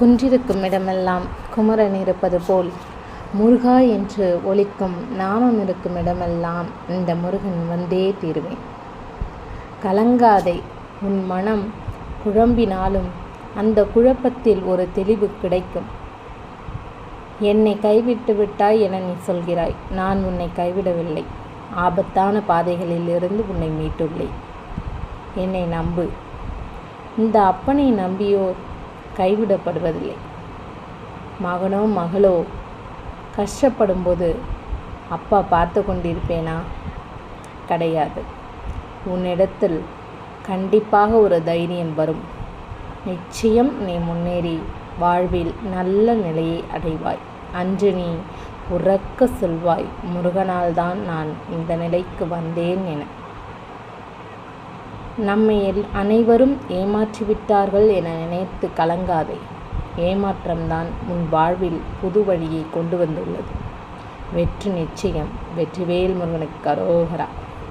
குன்றிருக்கும் இடமெல்லாம் குமரன் இருப்பது போல். முருகா என்று ஒழிக்கும் நாமம் இருக்கும் இடமெல்லாம் இந்த முருகன் வந்தே தீருவேன். கலங்காதே உன் மனம் குழம்பினாலும் அந்த குழப்பத்தில் ஒரு தெளிவு கிடைக்கும். என்னை கைவிட்டு விட்டாய் என நீ சொல்கிறாய் நான் உன்னை கைவிடவில்லை. ஆபத்தான பாதைகளில் இருந்து உன்னை மீட்டுள்ளேன். என்னை நம்பு. இந்த அப்பனை நம்பியோர் கைவிடப்படுவதில்லை. மகனோ மகளோ கஷ்டப்படும்போது அப்பா பார்த்து கொண்டிருப்பேனா? கிடையாது. உன்னிடத்தில் கண்டிப்பாக ஒரு தைரியம் வரும். நிச்சயம் நீ முன்னேறி வாழ்வில் நல்ல நிலையை அடைவாய். அன்று நீ உறக்க சொல்வாய். முருகனால்தான் நான் இந்த நிலைக்கு வந்தேன் என. நம்மை எல் அனைவரும் ஏமாற்றிவிட்டார்கள் என நினைத்து கலங்காதே. ஏமாற்றம்தான் உன் வாழ்வில் புது வழியை கொண்டு வந்துள்ளது. வெற்றி நிச்சயம் வெற்றிவேல் முருகனுக்கு கரோகரா